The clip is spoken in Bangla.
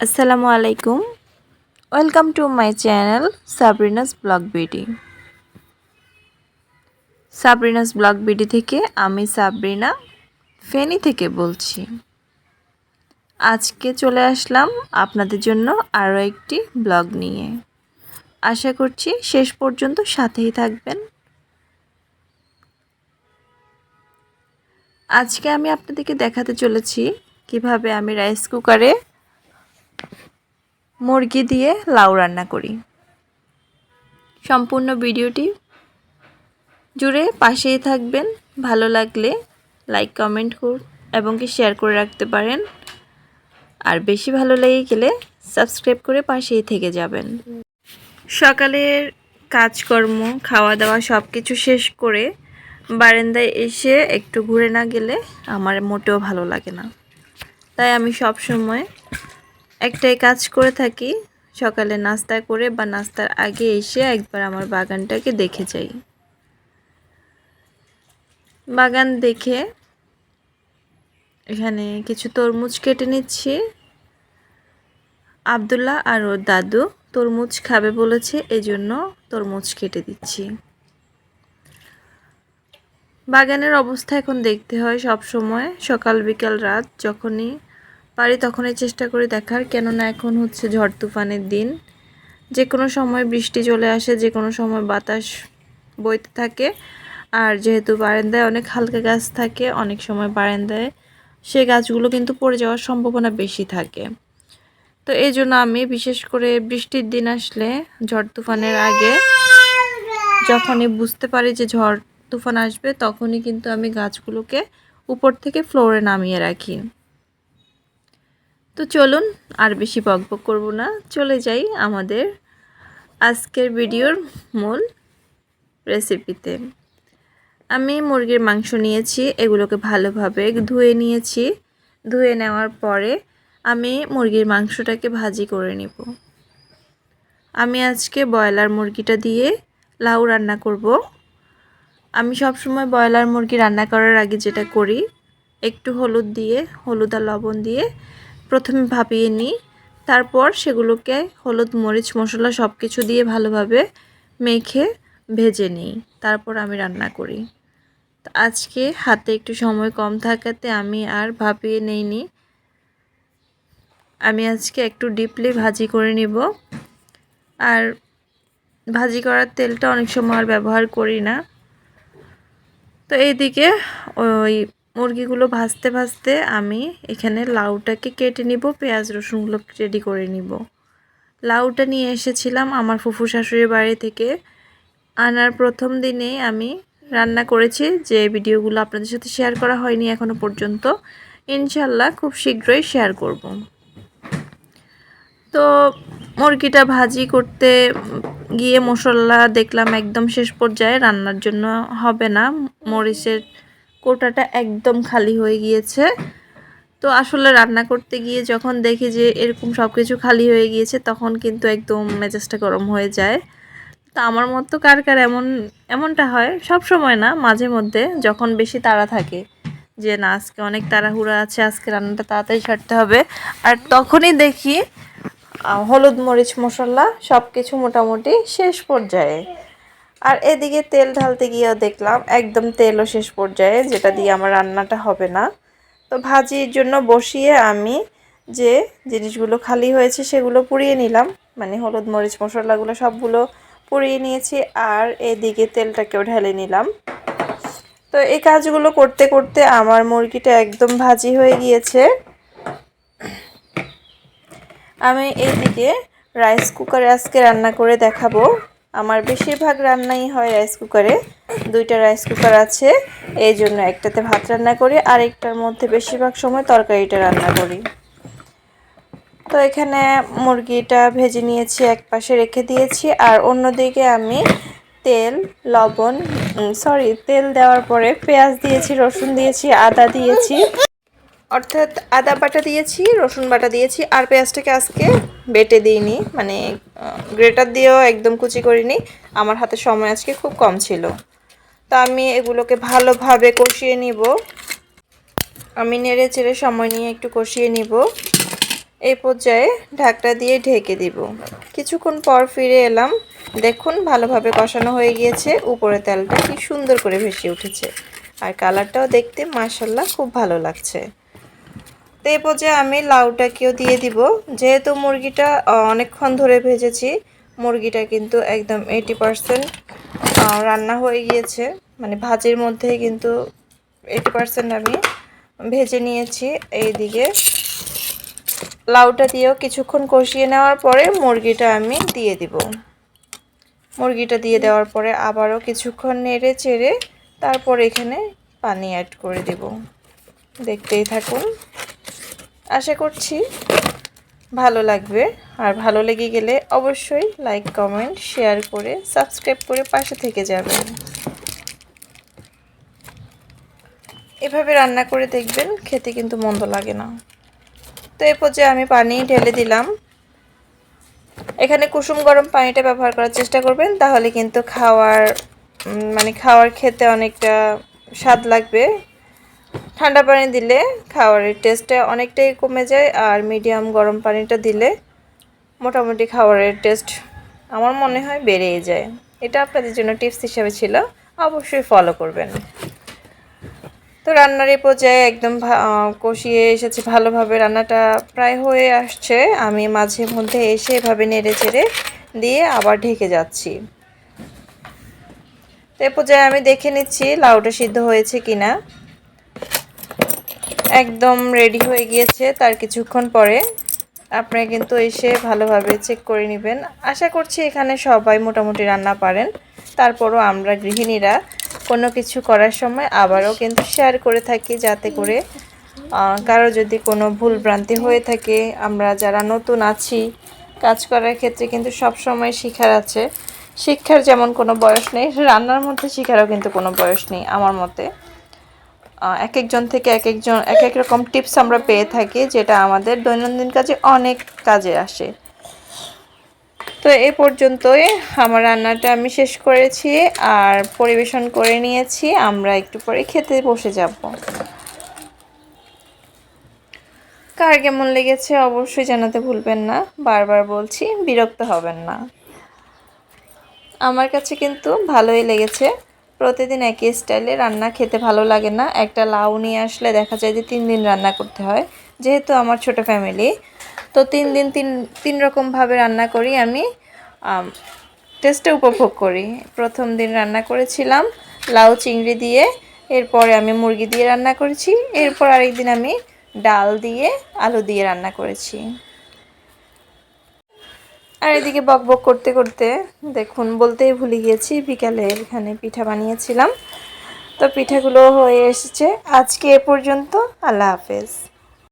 আসসালামু আলাইকুম। Welcome to my channel Sabrina's blog BD Sabrina's blog BD থেকে আমি সাবরিনা ফেনী থেকে বলছি। আজকে চলে আসলাম আপনাদের জন্য আরও একটি ব্লগ নিয়ে। আশা করছি শেষ পর্যন্ত সাথেই থাকবেন। আজকে আমি আপনাদেরকে দেখাতে চলেছি কীভাবে আমি রাইস কুকারে মুরগি দিয়ে লাউ রান্না করি। সম্পূর্ণ ভিডিওটি জুড়ে পাশেই থাকবেন। ভালো লাগলে লাইক, কমেন্ট কর এবং কি শেয়ার করে রাখতে পারেন। আর বেশি ভালো লেগে গেলে সাবস্ক্রাইব করে পাশেই থেকে যাবেন। সকালের কাজকর্ম খাওয়া দাওয়া সব কিছু শেষ করে বারান্দায় এসে একটু ঘুরে না গেলে আমার মোটেও ভালো লাগে না। তাই আমি সব সময় একটাই কাজ করে থাকি, সকালে নাস্তা করে বা নাস্তার আগে এসে একবার আমার বাগানটাকে দেখে যাই। বাগান দেখে এখানে কিছু তরমুজ কেটে নিচ্ছি। আবদুল্লাহ আর ওর দাদু তরমুজ খাবে বলেছে, এজন্য তরমুজ কেটে দিচ্ছি। বাগানের অবস্থা এখন দেখতে হয় সব সময় সকাল বিকাল রাত যখনই পারি তখনই চেষ্টা করি দেখার, কেননা এখন হচ্ছে ঝড় তুফানের দিন। যে কোনো সময় বৃষ্টি চলে আসে যে কোনো সময় বাতাস বইতে থাকে। আর যেহেতু বারান্দায় অনেক হালকা গাছ থাকে, অনেক সময় বারান্দায় সে গাছগুলো কিন্তু পড়ে যাওয়ার সম্ভাবনা বেশি থাকে। তো এই জন্য আমি বিশেষ করে বৃষ্টির দিন আসলে ঝড় তুফানের আগে যখনই বুঝতে পারি যে ঝড় তুফান আসবে, তখনই কিন্তু আমি গাছগুলোকে উপর থেকে ফ্লোরে নামিয়ে রাখি। তো চলুন আর বেশি বকবক করব না। চলে যাই আমাদের আজকের ভিডিওর মূল রেসিপিতে আমি মুরগির মাংস নিয়েছি, এগুলোকে ভালোভাবে ধুয়ে নিয়েছি। ধুয়ে নেওয়ার পরে আমি মুরগির মাংসটাকে ভাজি করে নিব। আমি আজকে ব্রয়লার মুরগিটা দিয়ে লাউ রান্না করব। আমি সব সময় ব্রয়লার মুরগি রান্না করার আগে যেটা করি, একটু হলুদ দিয়ে, হলুদ আর লবণ দিয়ে প্রথমে ভাপিয়ে নিই, তারপর সেগুলোকে হলুদ, মরিচ, মশলা সব কিছু দিয়ে ভালোভাবে মেখে ভেজে নিই, তারপর আমি রান্না করি। আজকে হাতে একটু সময় কম থাকাতে আমি আর ভাপিয়ে নেইনি। আমি আজকে একটু ডিপলি ভাজি করে নিব। আর ভাজি করার তেলটা অনেক সময় আর ব্যবহার করি না। তো এইদিকে ওই মুরগিগুলো ভাজতে ভাজতে আমি এখানে লাউটাকে কেটে নিব, পেঁয়াজ রসুনগুলো রেডি করে নিব। লাউটা নিয়ে এসেছিলাম আমার ফুফু শাশুড়ির বাড়ি থেকে। আনার প্রথম দিনেই আমি রান্না করেছি, যে ভিডিওগুলো আপনাদের সাথে শেয়ার করা হয়নি এখনও পর্যন্ত ইনশাল্লাহ খুব শীঘ্রই শেয়ার করব। তো মুরগিটা ভাজি করতে গিয়ে মশলা দেখলাম একদম শেষ পর্যায়ে, রান্নার জন্য হবে না, মরিচের কোটাটা একদম খালি হয়ে গিয়েছে। তো আসলে রান্না করতে গিয়ে যখন দেখি যে এরকম সব কিছু খালি হয়ে গিয়েছে, তখন কিন্তু একদম মেজাজটা গরম হয়ে যায়। তো আমার মতো কার কার এমন, এমনটা হয়? সব সময় না, মাঝে মধ্যে যখন বেশি তাড়া থাকে যে না, আজকে অনেক তাড়াহুড়া আছে, আজকে রান্নাটা তাড়াতাড়ি ছাড়তে হবে। আর তখনই দেখি হলুদ মরিচ মশলা সব কিছু মোটামুটি শেষ পর্যায়ে। আর এদিকে তেল ঢালতে গিয়েও দেখলাম একদম তেলও শেষ পর্যায়ে, যেটা দিয়ে আমার রান্নাটা হবে না। তো ভাজির জন্য বসিয়ে আমি যে জিনিসগুলো খালি হয়েছে সেগুলো পুড়িয়ে নিলাম। মানে হলুদ, মরিচ, মশলাগুলো সবগুলো পুড়িয়ে নিয়েছি আর এদিকে তেলটাকেও ঢেলে নিলাম। তো এই কাজগুলো করতে করতে আমার মুরগিটা একদম ভাজি হয়ে গিয়েছে। আমি এইদিকে রাইস কুকারে আজকে রান্না করে দেখাবো। আমার বেশিরভাগ রান্নাই হয় রাইস কুকারে দুইটা রাইস কুকার আছে, এই জন্য একটাতে ভাত রান্না করি আর একটার মধ্যে বেশিরভাগ সময় তরকারিটা রান্না করি। তো এখানে মুরগিটা ভেজে নিয়েছি এক পাশে রেখে দিয়েছি, আর অন্যদিকে আমি তেল, লবণ সরি তেল দেওয়ার পরে পেঁয়াজ দিয়েছি, রসুন দিয়েছি, আদা দিয়েছি। অর্থাৎ আদা বাটা দিয়েছি, রসুন বাটা দিয়েছি, আর পেঁয়াজটাকে আজকে বেটে দিইনি মানে গ্রেটার দিয়েও একদম কুচি করিনি। আমার হাতে সময় আজকে খুব কম ছিল। তা আমি এগুলোকে ভালোভাবে কষিয়ে নিব। আমি নেড়ে চেড়ে সময় নিয়ে একটু কষিয়ে নিব। এই পর্যায়ে ঢাকটা দিয়ে ঢেকে দিব। কিছুক্ষণ পর ফিরে এলাম। দেখুন, ভালোভাবে কষানো হয়ে গিয়েছে। উপরে তেলটা কি সুন্দর করে ভেসে উঠেছে। আর কালারটাও দেখতে মাসাল্লাহ খুব ভালো লাগছে। তো এই পর্যায়ে আমি লাউটাকেও দিয়ে দিব। যেহেতু মুরগিটা অনেকক্ষণ ধরে ভেজেছি, মুরগিটা কিন্তু একদম এইটি পারসেন্ট রান্না হয়ে গিয়েছে। মানে ভাজির মধ্যে কিন্তু এইটি পারসেন্ট আমি ভেজে নিয়েছি এইদিকে। লাউটা দিয়েও কিছুক্ষণ কষিয়ে নেওয়ার পরে মুরগিটা আমি দিয়ে দিব। মুরগিটা দিয়ে দেওয়ার পরে আবারও কিছুক্ষণ নেড়ে চেড়ে তারপর এখানে পানি অ্যাড করে দেব। দেখতেই থাকুন। আশা করছি ভালো লাগবে। আর ভালো লেগে গেলে অবশ্যই লাইক কমেন্ট শেয়ার করে সাবস্ক্রাইব করে পাশে থেকে যাবেন। এভাবে রান্না করে দেখবেন, খেতে কিন্তু মন্দ লাগে না। তো এ পর্যায়ে আমি পানি ঢেলে দিলাম। এখানে কুসুম গরম পানিটা ব্যবহার করার চেষ্টা করবেন, তাহলে কিন্তু খাওয়ার মানে খাওয়ার খেতে অনেকটা স্বাদ লাগবে। ঠান্ডা পানি দিলে খাবারের টেস্টটা অনেকটাই কমে যায় আর মিডিয়াম গরম পানিটা দিলে মোটামুটি খাবারের টেস্ট আমার মনে হয় বেড়েই যায়। এটা আপনাদের জন্য টিপস হিসাবে ছিল, অবশ্যই ফলো করবেন। তো রান্নার এই পর্যায়ে একদম কষিয়ে এসেছে, ভালোভাবে রান্নাটা প্রায় হয়ে আসছে। আমি মাঝে মধ্যে এসে এভাবে নেড়ে চেড়ে দিয়ে আবার ঢেকে যাচ্ছি। তো এ পর্যায়ে আমি দেখে নিচ্ছি লাউটা সিদ্ধ হয়েছে কিনা। একদম রেডি হয়ে গিয়েছে তার কিছুক্ষণ পরে। আপনারা কিন্তু এসে ভালোভাবে চেক করে নেবেন। আশা করছি এখানে সবাই মোটামুটি রান্না পারেন। তারপরও আমরা গৃহিণীরা কোনো কিছু করার সময় আবারও কিন্তু শেয়ার করে থাকি যাতে করে কারও যদি কোনো ভুল ভ্রান্তি হয়ে থাকে, আমরা যারা নতুন আছি, কাজ করার ক্ষেত্রে কিন্তু সব সময় শিখার আছে। শিক্ষার যেমন কোনো বয়স নেই, রান্নার মধ্যে শিখারও কিন্তু কোনো বয়স নেই আমার মতে। এক একজন থেকে এক একজন এক এক রকম টিপস আমরা পেয়ে থাকি, যেটা আমাদের দৈনন্দিন কাজে অনেক কাজে আসে। তো এ পর্যন্তই আমার রান্নাটা আমি শেষ করেছি, আর পরিবেশন করে নিয়েছি, আমরা একটু পরে খেতে বসে যাব। কার কেমন লেগেছে অবশ্যই জানাতে ভুলবেন না, বারবার বলছি, বিরক্ত হবেন না। আমার কাছে কিন্তু ভালোই লেগেছে। প্রতিদিন একই স্টাইলে রান্না খেতে ভালো লাগে না। একটা লাউ নিয়ে আসলে দেখা যায় যে তিন দিন রান্না করতে হয়, যেহেতু আমার ছোট ফ্যামিলি। তো তিন দিন তিন তিন রকমভাবে রান্না করি আমি। টেস্টে উপভোগ করি। প্রথম দিন রান্না করেছিলাম লাউ চিংড়ি দিয়ে, এরপরে আমি মুরগি দিয়ে রান্না করেছি। এরপর আরেকদিন আমি ডাল দিয়ে আলু দিয়ে রান্না করেছি। আর এদিকে বক বক করতে করতে, দেখুন, বলতেই ভুলে গিয়েছি, বিকালে এখানে পিঠা বানিয়েছিলাম। তো পিঠাগুলো হয়ে এসেছে। আজকে এ পর্যন্ত আল্লাহ হাফেজ।